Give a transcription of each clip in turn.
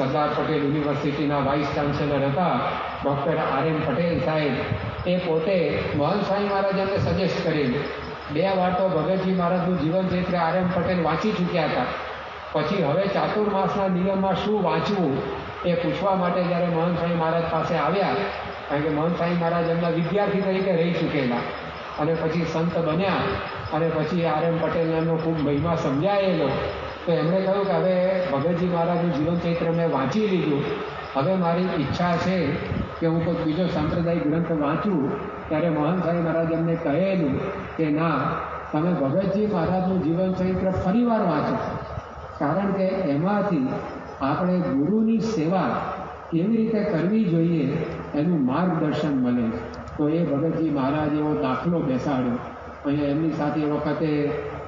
સરદાર પટેલ યુનિવર્સિટીના vice chancellor હતા, doctor R M Patel સાહેબ. એ પોતે મહંત સ્વામી મહારાજ સજેસ્ટ કરેલ. બે વાર તો ભગતજી મહારાજનું જીવન ચરિત્ર આર એમ પટેલ વાંચી ચૂક્યા હતા. પછી હવે ચાતુર્માસના નિયમમાં શું વાંચવું એ પૂછવા માટે જ્યારે મહંત સ્વામી મહારાજ પાસે આવ્યા, કારણ કે મહંત સ્વામી મહારાજ એમના વિદ્યાર્થી તરીકે રહી ચૂકેલા. અને પછી સંત બન્યા, અને પછી આર એમ પટેલને એમનો ખૂબ મહિમા સમજાયેલો. તો એમણે કહ્યું કે હવે ભગતજી મહારાજનું જીવન ચરિત્ર મેં વાંચી લીધું. હવે મારી ઈચ્છા છે કે હું કોઈ બીજો સાંપ્રદાયિક ગ્રંથ વાંચું. ત્યારે સ્વામી મહારાજ એમને કહેલું કે ના, તમે ભગતજી મહારાજનું જીવન ચરિત્ર ફરીવાર વાંચો. કારણ કે એમાંથી આપણે ગુરુની સેવા કેવી રીતે કરવી જોઈએ એનું માર્ગદર્શન મળે તો એ ભગતજી મહારાજ એવો દાખલો બેસાડ્યો. અને એમની સાથે વખતે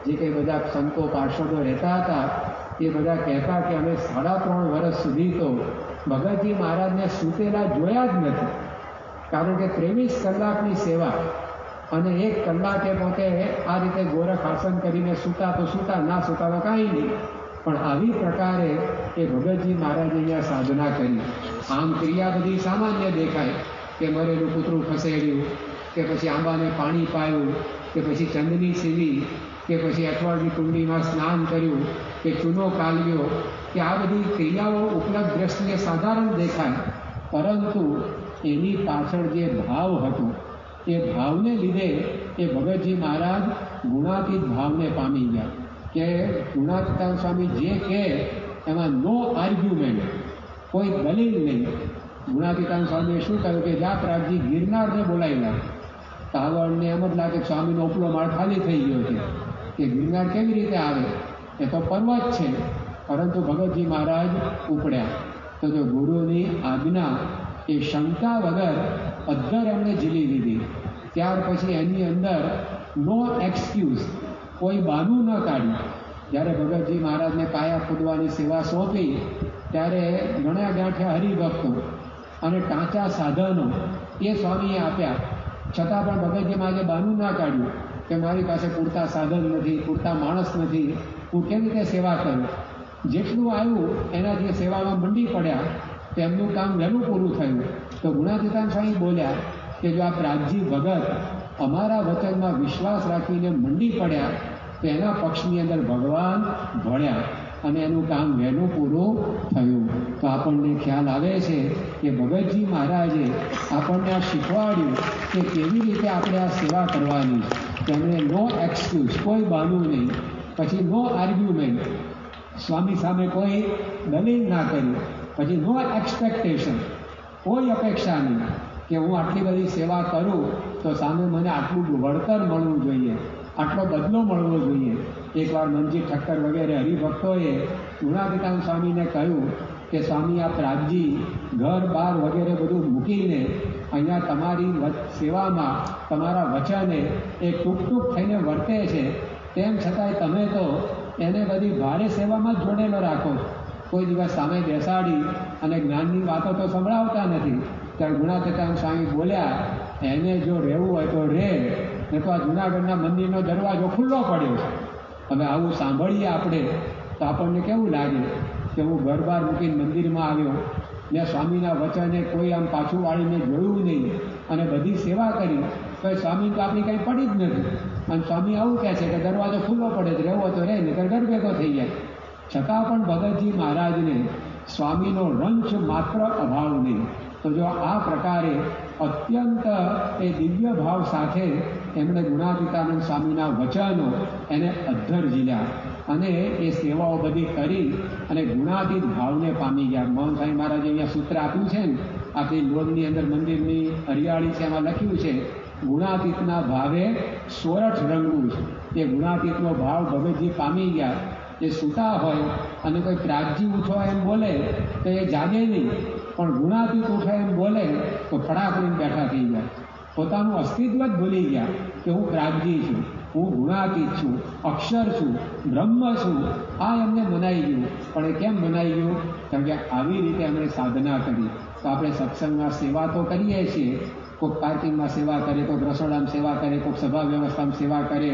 જે કંઈ બધા સંતો પાર્ષદો રહેતા હતા, એ બધા કહેતા કે અમે સાડા ત્રણ વર્ષ સુધી તો ભગતજી મહારાજને સૂતેલા જોયા જ નથી. કારણ કે ત્રેવીસ કલાકની સેવા અને એક કલાકે પોતે આ રીતે ગોરખ આસન કરીને સૂતા તો સૂતા, ના સૂતા તો કાંઈ નહીં. પણ આવી પ્રકારે એ ભગતજી મહારાજે અહીંયા સાધના કરી. આમ ક્રિયા બધી સામાન્ય દેખાય કે મરેલું કૂતરું ખસેડ્યું કે પછી આંબાને પાણી પાયું, કે પછી ચંદની સીવી, કે પછી અઠવાડિયું કુંડીમાં સ્નાન કર્યું, કે ચૂનો કાલ્યો, કે આ બધી ક્રિયાઓ ઉપલબ્ધ દ્રષ્ટિએ સાધારણ દેખાય. પરંતુ એની પાછળ જે ભાવ હતો, એ ભાવને લીધે એ ભગતજી મહારાજ ગુણાતીત ભાવને પામી ગયા, કે ગુણાતીતાન સ્વામી જે કહે, એમાં નો આર્ગ્યુમેન્ટ કોઈ દલીલ નહીં. ગુણાતીતાન સ્વામીએ શું કહ્યું કે, જા ગિરનારને બોલાવેલા કાવડને એમ જ લાગે સ્વામીનો ઉપલો માળ ખાલી થઈ ગયો છે. કે ગિરનાર કેવી રીતે આવે? એ તો પર્વત છે. પરંતુ ભગતજી મહારાજ ઉપડ્યા. તો જો ગુરુની આજ્ઞા એ શંકા વગર અદ્ધર એમણે ઝીલી લીધી. ત્યાર પછી એની અંદર નો એક્સક્યુઝ કોઈ બાનું ન કાઢ્યું જ્યારે ભગતજી મહારાજને કાયા ખોદવાની સેવા સોંપી, ત્યારે ઘણા ગાંઠ્યા હરિભક્તો અને ટાંચા સાધનો એ સ્વામીએ આપ્યા. છતાં પણ ભગતજી આજે બાનું ના કાઢ્યું કે મારી પાસે પૂરતા સાધન નથી, પૂરતા માણસ નથી. હું કેવી રીતે સેવા કરું? જેટલું આવ્યું, એનાથી સેવામાં મંડી પડ્યા તેમનું કામ વહેલું પૂરું થયું. તો ગુણાતીતાન સ્વામી બોલ્યા કે જો આ પ્રાગજી ભગત અમારા વચનમાં વિશ્વાસ રાખીને મંડી પડ્યા, તો એના પક્ષની અંદર ભગવાન ભળ્યા. અને એનું કામ વહેલું પૂરું થયું. તો આપણને ખ્યાલ આવે છે કે ભગતજી મહારાજે આપણને આ શીખવાડ્યું કે કેવી રીતે આપણે આ સેવા કરવાની. તેમણે નો એક્સક્યુઝ કોઈ બાનું નહીં. પછી નો આર્ગ્યુમેન્ટ સ્વામી સામે કોઈ દલીલ ના કરી. પછી નો એક્સપેક્ટેશન કોઈ અપેક્ષા નહીં કે હું આટલી બધી સેવા કરું તો સામે મને આટલું વળતર મળવું જોઈએ, આટલો બદલો મળવો જોઈએ. એકવાર મનજી ઠક્કર વગેરે હરિભક્તોએ ગુણાતીતાન સ્વામીને કહ્યું કે, સ્વામી આ પ્રાગજી ઘર બાર વગેરે બધું મૂકીને અહીંયા તમારી સેવામાં તમારા વચને એ ટૂંક ટૂંક થઈને વર્તે છે. તેમ છતાંય તમે તો એને બધી ભારે સેવામાં જ જોડેલો રાખો. કોઈ દિવસ સામે બેસાડી અને જ્ઞાનની વાતો તો સંભળાવતા નથી. ત્યારે ગુણાતીતાન સ્વામી બોલ્યા, એને જો રહેવું હોય તો રહે ને તો આ જુનાગઢના મંદિરનો દરવાજો ખુલ્લો પડ્યો છે. હવે આવું સાંભળીએ આપણે. તો આપણને કેવું લાગે કે હું ઘર બહાર મૂકીને મંદિરમાં આવ્યો. ને સ્વામીના વચને કોઈ આમ પાછું વાળીને જોયું નહીં. અને બધી સેવા કરી. તો સ્વામી તો આપણી કંઈ પડી જ નથી. અને સ્વામી આવું કહે છે કે દરવાજો ખુલ્લો પડે તો રહેવો તો રહે નહીં ઘર ભેગો થઈ જાય. છતાં પણ ભગતજી મહારાજને સ્વામીનો રંચ માત્ર અભાવ નહીં. તો જો આ પ્રકારે અત્યંત એ દિવ્ય ભાવ સાથે એમણે ગુણાતીતાનંદ સ્વામીના વચનો એને અદ્ધર ઝીલ્યા અને એ સેવાઓ બધી કરી અને ગુણાતીત ભાવને પામી ગયા. મોહન સ્વામી મહારાજે અહીંયા સૂત્ર આપ્યું છે ને, આપણી લોનની અંદર મંદિરની હરિયાળી છે, એમાં લખ્યું છે, ગુણાતીતના ભાવે સોરઠ રંગવું છે. એ ગુણાતીતનો ભાવ ભગતજી પામી ગયા. એ સૂતા હોય અને કોઈ પ્રાગજી ઉઠો એમ બોલે તો એ જાગે નહીં. પણ ગુણાતીત ઉઠો એમ બોલે તો ફડાકડીને બેઠા થઈ જાય. પોતાનું અસ્તિત્વ જ ભૂલી ગયા કે હું પ્રાગજી છું, હું ગુણાતીત છું, અક્ષર છું, બ્રહ્મ છું. આ એમને મનાઈ ગયું. પણ એ કેમ મનાઈ ગયું? કેમ કે આવી રીતે એમણે સાધના કરી. તો આપણે સત્સંગમાં સેવા તો કરીએ છીએ કોઈક પાર્કિંગમાં સેવા કરે કોઈક રસોડામાં સેવા કરે કોઈક સભા વ્યવસ્થામાં સેવા કરે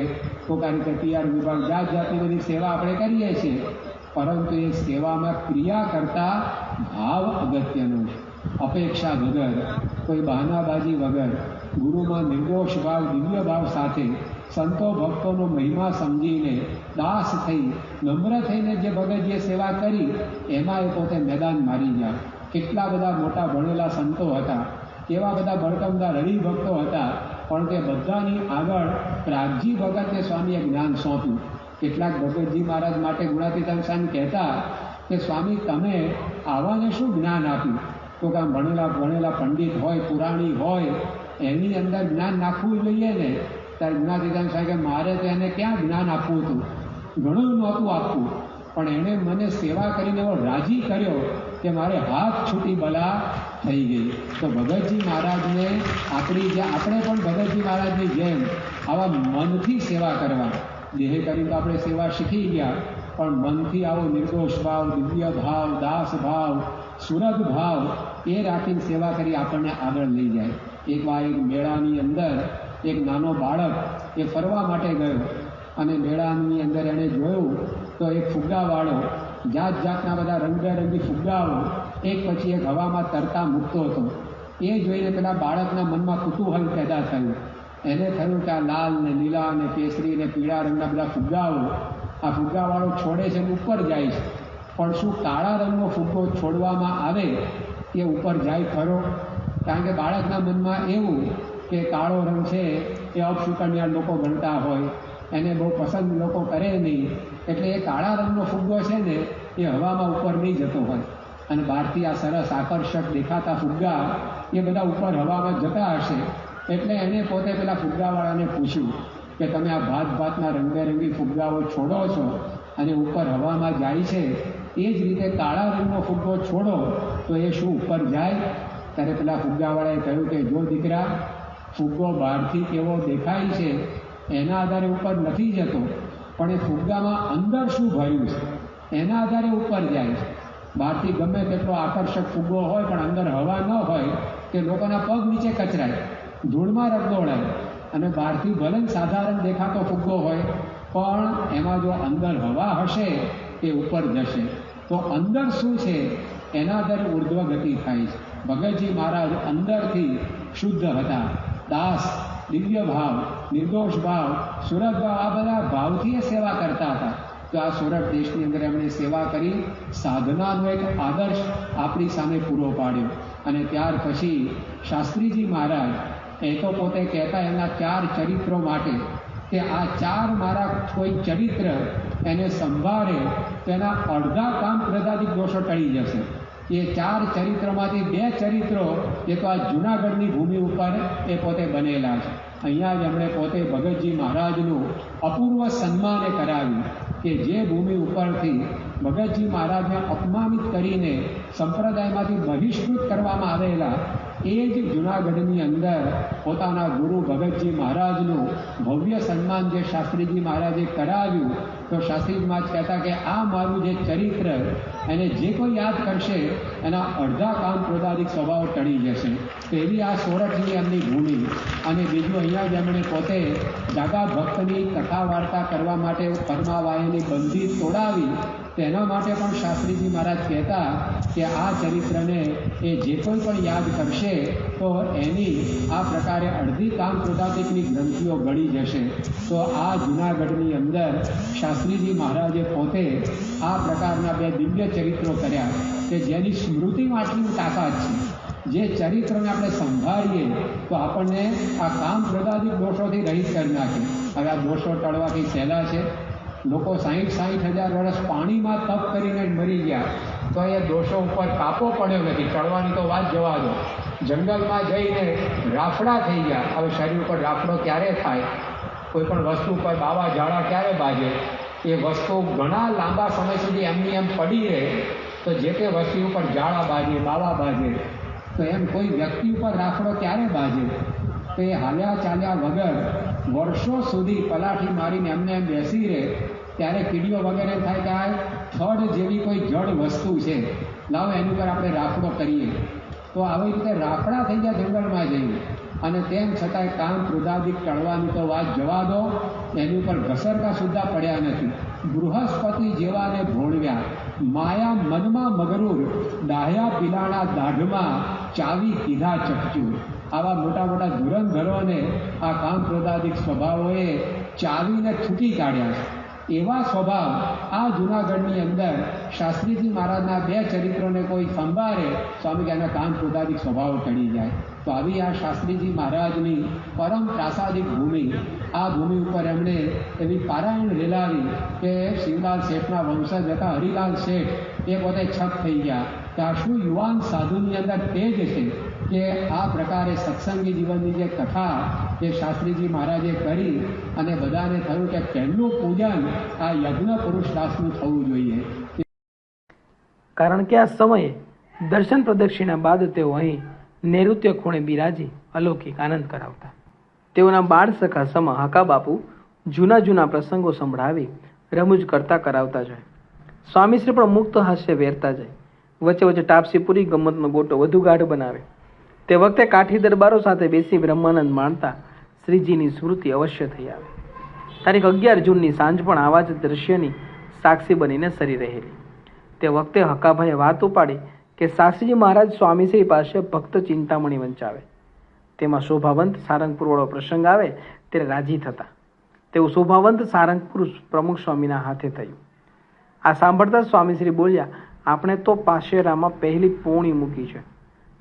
કોઈક આ રીતે પીઆર વિભાગ જાત જાતની બધી સેવા આપણે કરીએ છીએ. પરંતુ એ સેવામાં ક્રિયા કરતા ભાવ અગત્યનો અપેક્ષા વગર, કોઈ બહાનાબાજી વગર, ગુરુમાં નિર્દોષ ભાવ, દિવ્ય ભાવ સાથે સંતો ભક્તોનો મહિમા સમજીને દાસ થઈ, નમ્ર થઈને જે ભગતજીએ સેવા કરી એમાં એ પોતે મેદાન મારી ગયા. કેટલા બધા મોટા ભણેલા સંતો હતા. કેવા બધા ભડકમદાર હરિભક્તો હતા, પણ તે બધાની આગળ પ્રાગજી ભગતને સ્વામીએ જ્ઞાન સોંપ્યું. કેટલાક ભગતજી મહારાજ માટે ગુણાતીતાન સ્વામી કહેતા કે, સ્વામી, તમે આવાને શું જ્ઞાન આપ્યું? તો કે ભણેલા ભણેલા પંડિત હોય, પુરાણી હોય, એની અંદર જ્ઞાન નાખવું જોઈએ ને? ત્યારે ગુણાતીતાન સ્વામી મારે તો એને ક્યાં જ્ઞાન આપવું હતું? ઘણું નહોતું આપવું. પણ એણે મને સેવા કરીને એવો રાજી કર્યો કે મારે હાથ છૂટી બલા થઈ ગઈ તો ભગતજી મહારાજને આપણી જે આપણે પણ ભગતજી મહારાજની જેમ આવા મનથી સેવા કરવા. દેહ કરીને તો આપણે સેવા શીખી ગયા, પણ મનથી આવો નિર્દોષ ભાવ, દિવ્ય ભાવ, દાસ ભાવ સુરત ભાવ, એ રાખીને સેવા કરી આપણને આગળ લઈ જાય. એકવાર એક મેળાની અંદર એક નાનો બાળક એ ફરવા માટે ગયો અને મેળાની અંદર એણે જોયું તો એક ફુગ્ગાવાળો જાત જાતના બધા રંગબેરંગી ફુગ્ગાઓ એક પછી એક હવામાં તરતા મૂકતો હતો. એ જોઈને પેલા બાળકના મનમાં કુતૂહલ પેદા થયું. એને થયું કે આ લાલ ને લીલા ને કેસરી ને પીળા રંગના બધા ફુગ્ગાઓ, આ ફુગ્ગાવાળો છોડે છે ઉપર જાય છે. પણ શું કાળા રંગનો ફુગ્ગો છોડવામાં આવે એ ઉપર જાય ખરો? કારણ કે બાળકના મનમાં એવું કે કાળો રંગ છે એ અપશુકન્યા લોકો ગણતા હોય. એને બહુ પસંદ લોકો કરે નહીં. એટલે એ કાળા રંગનો ફુગ્ગો છે ને એ હવામાં ઉપર નહીં જતો હોય. અને બહારથી આ સરસ આકર્ષક દેખાતા ફુગ્ગા એ બધા ઉપર હવામાં જતા હશે એટલે એને પોતે પેલા ફુગ્ગાવાળાને પૂછ્યું કે તમે આ ભાત ભાતના રંગબેરંગી ફુગ્ગાઓ છોડો છો અને ઉપર હવામાં જાય છે, એ જ રીતે કાળા રંગનો ફુગ્ગો છોડો, તો એ શું ઉપર જાય? ત્યારે પેલા ફુગ્ગાવાળાએ કહ્યું કે, જો દીકરા, ફુગ્ગો બહારથી કેવો દેખાય છે, એના આધારે ઉપર નથી જતો, પણ એ ફુગ્ગામાં અંદર શું ભર્યું છે? એના આધારે ઉપર જાય છે. બહારથી ગમે તેટલો આકર્ષક ફુગ્ગો હોય, પણ અંદર હવા ન હોય કે લોકોના પગ નીચે કચરાય, ધૂળમાં રગદોળાય અને બહારથી ભલે સાધારણ દેખાતો ફુગ્ગો હોય, પણ એમાં જો અંદર હવા હશે એ ઉપર જશે. તો અંદર શું છે? એના આધારે ઉર્ધ્વ ગતિ થાય છે. ભગતજી મહારાજ અંદરથી શુદ્ધ હતા. દાસ, દિવ્ય ભાવ, નિર્દોષ ભાવ સુરત ભાવ, આ બધા ભાવથી સેવા કરતા હતા. તો આ સુરત દેશની અંદર એમણે સેવા કરી. સાધનાનો એક આદર્શ આપણી સામે પૂરો પાડ્યો. અને ત્યાર પછી શાસ્ત્રીજી મહારાજ એ તો પોતે કહેતા એમના ચાર ચરિત્રો માટે કે આ ચાર મારા કોઈ ચરિત્ર એને સંભાળે તેના અડધા કામ પ્રદાદિક દોષો ટળી જશે. એ ચાર ચરિત્રમાંથી બે ચરિત્રો એ તો આ જૂનાગઢની ભૂમિ ઉપર એ પોતે બનેલા છે. અહીંયા જ એમણે પોતે ભગતજી મહારાજનું અપૂર્વ સન્માન કરાવ્યું. કે જે ભૂમિ ઉપરથી ભગતજી મહારાજને અપમાનિત કરીને સંપ્રદાયમાંથી બહિષ્કૃત કરવામાં આવેલા એ જ જૂનાગઢની અંદર પોતાના ગુરુ ભગતજી મહારાજનું ભવ્ય સન્માન જે શાસ્ત્રીજી મહારાજે કરાવ્યું તો શાસ્ત્રીજી મહારાજ કહેતા કે આ મારું જે ચરિત્ર એને જે કોઈ યાદ કરશે, એના અડધા કામ ક્રોધાધિક સ્વભાવ ટળી જશે. તો એવી આ સોરઠની એમની ભૂમિ અને બીજું અહીંયા જ એમણે પોતે જાગા ભક્તની કથા વાર્તા કરવા માટે પરમાવાયની બંધી તોડાવી. તેના માટે પણ શાસ્ત્રીજી મહારાજ કહેતા કે આ ચરિત્રને એ જે કોઈ પણ યાદ કરશે, તો એની આ પ્રકારે અડધી કામ ક્રોધાધિકની ગ્રંથિઓ ગળી જશે. તો આ જૂનાગઢની અંદર શાસ્ત્રીજી મહારાજે પોતે આ પ્રકારના બે દિવ્ય ચરિત્રો કર્યા કે જેની સ્મૃતિ આટલી તાકાત છે. જે ચરિત્રને આપણે સંભાળીએ, તો આપણને આ કામ પ્રદાધિક દોષોથી રહિત કરી નાખે. હવે આ દોષો ટળવાથી સહેલા છે. લોકો સાહીઠ સાહીઠ હજાર વર્ષ પાણીમાં તપ કરીને મરી ગયા. તો એ દોષો ઉપર કાપો પડ્યો નથી. ચડવાની તો વાત જવા દો. જંગલમાં જઈને રાફડા થઈ ગયા. હવે શરીર ઉપર રાફડો ક્યારે થાય? કોઈ પણ વસ્તુ ઉપર બાવા ઝાડા ક્યારે બાજે? એ વસ્તુ ઘણા લાંબા સમય સુધી એમની એમ પડી રહે, તો જે તે વસ્તુ ઉપર જાળા બાજે બાવા બાજે, તો એમ કોઈ વ્યક્તિ ઉપર રાફડો ક્યારે બાજે? તો એ હાલ્યા ચાલ્યા વગર વર્ષો સુધી પલાઠી મારીને એમને એમ બેસી રહે, ત્યારે કીડીઓ વગેરે થાય કે આ થડ જેવી કોઈ જડ વસ્તુ છે. લાવો એની પર આપણે રાફડો કરીએ. તો આવી રીતે રાફડા થઈ ગયા જંગલમાં જઈને. અને તેમ છતાંય કામ ક્રોધાદિક ટળવાની તો વાત જવા દો, એની ઉપર ઘસરકા સુદ્ધા પડ્યા નથી. બૃહસ્પતિ જેવાને ભોળવ્યા, માયા મનમાં મગરૂર, ડાહ્યા પિલાણા દાઢમાં ચાવી કીધા ચકચૂર. આવા મોટા મોટા ધુરંધરોને આ કામ ક્રોધાદિક સ્વભાવોએ ચાવીને છૂટી કાઢ્યા. છે એવા સ્વભાવ આ જૂનાગઢની અંદર શાસ્ત્રીજી મહારાજના બે ચરિત્રોને કોઈ સંભાળે સ્વામી કે એના કામ પોતાની સ્વભાવ ચડી જાય. તો આવી આ શાસ્ત્રીજી મહારાજની પરમ પ્રાસાદિક ભૂમિ, આ ભૂમિ ઉપર એમણે એવી પારાયણ રેલાવી કે શિવલાલ શેઠના વંશજ હતા, હરિલાલ શેઠ એ પોતે છપ થઈ ગયા. કે આ શું યુવાન સાધુની અંદર તેજ છે. કે આ પ્રકારે સત્સંગી જીવનની જે કથા જે શાસ્ત્રીજી મહારાજે કરી અને બધાને થયું કે પહેલું પૂજન આ યજ્ઞ પુરુષ દાસનું થવું જોઈએ. કારણ કે આ સમયે દર્શન પ્રદક્ષિણા બાદ તેઓ અહીં નૈઋત્ય ખૂણે બિરાજી, અલૌકિક આનંદ કરાવતા. તેઓના બાળ સખા સમા હકા બાપુ જૂના જૂના પ્રસંગો સંભળાવી રમૂજ કરતા કરાવતા જાય. સ્વામીશ્રી પણ મુક્ત હાસ્ય વેરતા જાય. વચ્ચે વચ્ચે ટાપસી પૂરી ગમતનો ગોટો વધુ ગાઢ બનાવે. તે વખતે કાઠી દરબારો સાથે બેસી બ્રહ્માનંદ માણતા શ્રીજીની સ્મૃતિ અવશ્ય થઈ આવે. તારીખ અગિયાર જૂનની સાંજ પણ આવા જ દ્રશ્યની સાક્ષી બનીને સરી રહેલી. તે વખતે હકાભાઈએ વાત ઉપાડી કે શાસ્ત્રીજી મહારાજ સ્વામીશ્રી પાસે ભક્ત ચિંતામણી વંચાવે. તેમાં શોભાવંત સારંગપુરવાળો પ્રસંગ આવે ત્યારે રાજી થતા. તેવું શોભાવંત સારંગપુર પ્રમુખ સ્વામીના હાથે થયું. આ સાંભળતા સ્વામીશ્રી બોલ્યા, આપણે તો પાશેરામાં પહેલી પોણી મૂકી છે.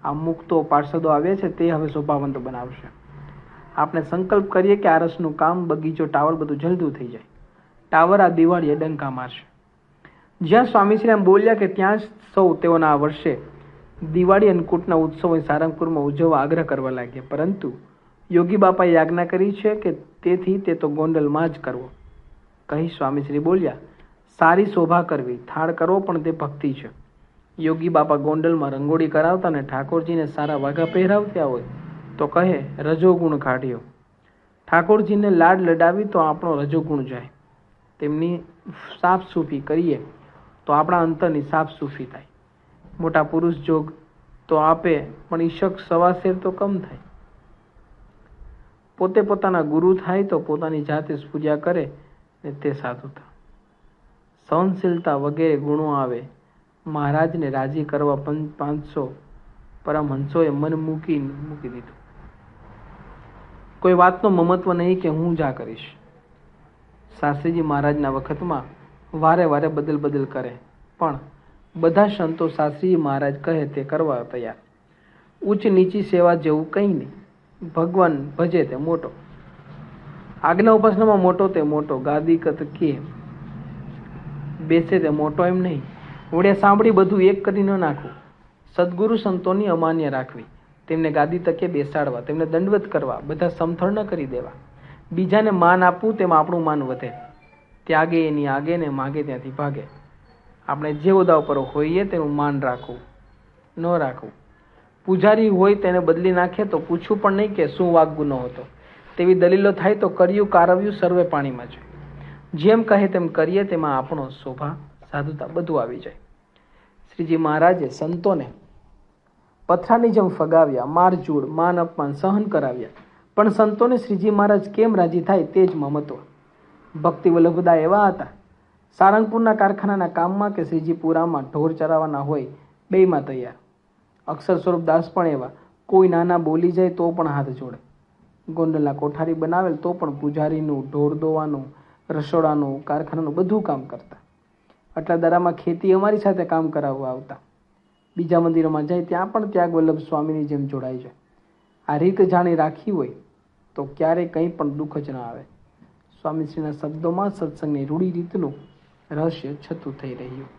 આ મુક્તો પાર્ષદો આવ્યા છે, તે હવે શોભાવંત બનાવશે. આપણે સંકલ્પ કરીએ કે આ રસનું કામ, બગીચો, ટાવર બધું જલ્દું થઈ જાય. ટાવર આ દિવાળીએ ડંકા મારશે. જ્યાં સ્વામીશ્રી એમ બોલ્યા કે ત્યાં જ સૌ તેઓના આ વર્ષે દિવાળી અન્નકૂટના ઉત્સવ સારંગપુરમાં ઉજવવા આગ્રહ કરવા લાગ્યા. પરંતુ યોગી બાપાએ આજ્ઞા કરી છે કે તેથી તે તો ગોંડલમાં જ કરવો. કહી સ્વામીશ્રી બોલ્યા, સારી શોભા કરવી, થાળ કરવો પણ તે ભક્તિ છે. યોગી બાપા ગોંડલમાં રંગોળી કરાવતા અને ઠાકોરજીને સારા વાઘા પહેરાવતા હોય તો કહે, રજોગુણ કાઢ્યો. ઠાકોરજીને લાડ લડાવી તો આપણો રજોગુણ જાય. તેમની સાફ સૂફી કરીએ તો આપણા અંતરની સાફ સૂફી થાય. મોટા પુરુષ જોગ તો આપે, પણ ઈશક સવાસેર તો કમ થાય. પોતે પોતાના ગુરુ થાય તો પોતાની જાતે જ પૂજા કરે ને તે સાધુતા સહનશીલતા વગેરે ગુણો આવે મહારાજને રાજી કરવા પાંચસો પરમહંસોએ મન મૂકી મૂકી દીધું. કોઈ વાતનો મમત્વ નહીં કે હું જા કરીશ. શાસ્ત્રીજી મહારાજના વખતમાં વારે વારે બદલ બદલ કરે. પણ બધા સંતો શાસ્ત્રીજી મહારાજ કહે તે કરવા તૈયાર. ઉચ્ચ નીચી સેવા જેવું કંઈ નહીં. ભગવાન ભજે તે મોટો. આજ્ઞા ઉપાસનામાં મોટો તે મોટો. ગાદી કત કે બેસે તે મોટો એમ નહીં. વડે સાંભળી બધું એક કરી ન નાખવું સદગુરુ સંતોની અમાન્ય રાખવી, તેમને ગાદી તકે બેસાડવા, તેમને દંડવત કરવા, બધા સમથળ ન કરી દેવા. બીજાને માન આપવું તેમાં આપણું માન વધે. ત્યાગે એની આગે ને માગે ત્યાંથી ભાગે. આપણે જે ઓદા ઉપર હોઈએ તેનું માન રાખવું, ન રાખવું. પૂજારી હોય તેને બદલી નાખે તો પૂછવું પણ નહીં કે શું વાગ ગુનો હતો. તેવી દલીલો થાય તો કર્યું, કારવ્યું, સર્વે પાણીમાં છે જેમ કહે તેમ કરીએ તેમાં આપણો શોભા સાધુતા બધું આવી જાય. શ્રીજી મહારાજે સંતોને પથરાની જેમ ફગાવ્યા મારજૂડ માન અપમાન સહન કરાવ્યા. પણ સંતોને શ્રીજી મહારાજ કેમ રાજી થાય તે જ મમતો ભક્તિ વલ્લભદા એવા હતા. સારંગપુરના કારખાનાના કામમાં કે શ્રીજીપુરામાં ઢોર ચરાવવાના હોય, બેયમાં તૈયાર. અક્ષર સ્વરૂપ દાસ પણ એવા. કોઈ નાના બોલી જાય તો પણ હાથ જોડે. ગોંડલના કોઠારી બનાવેલ તો પણ પૂજારીનું, ઢોર દોવાનું, રસોડાનું, કારખાનાનું બધું કામ કરતા. આટલા દરામાં ખેતી અમારી સાથે કામ કરાવવા આવતા. બીજા મંદિરોમાં જાય ત્યાં પણ ત્યાગ વલ્લભ સ્વામીની જેમ જોડાય છે. આ રીત જાણી રાખી હોય તો ક્યારેય કંઈ પણ દુઃખ જ ના આવે. સ્વામીશ્રીના શબ્દોમાં સત્સંગની રૂઢી રીતનું રહસ્ય છતું થઈ રહ્યું.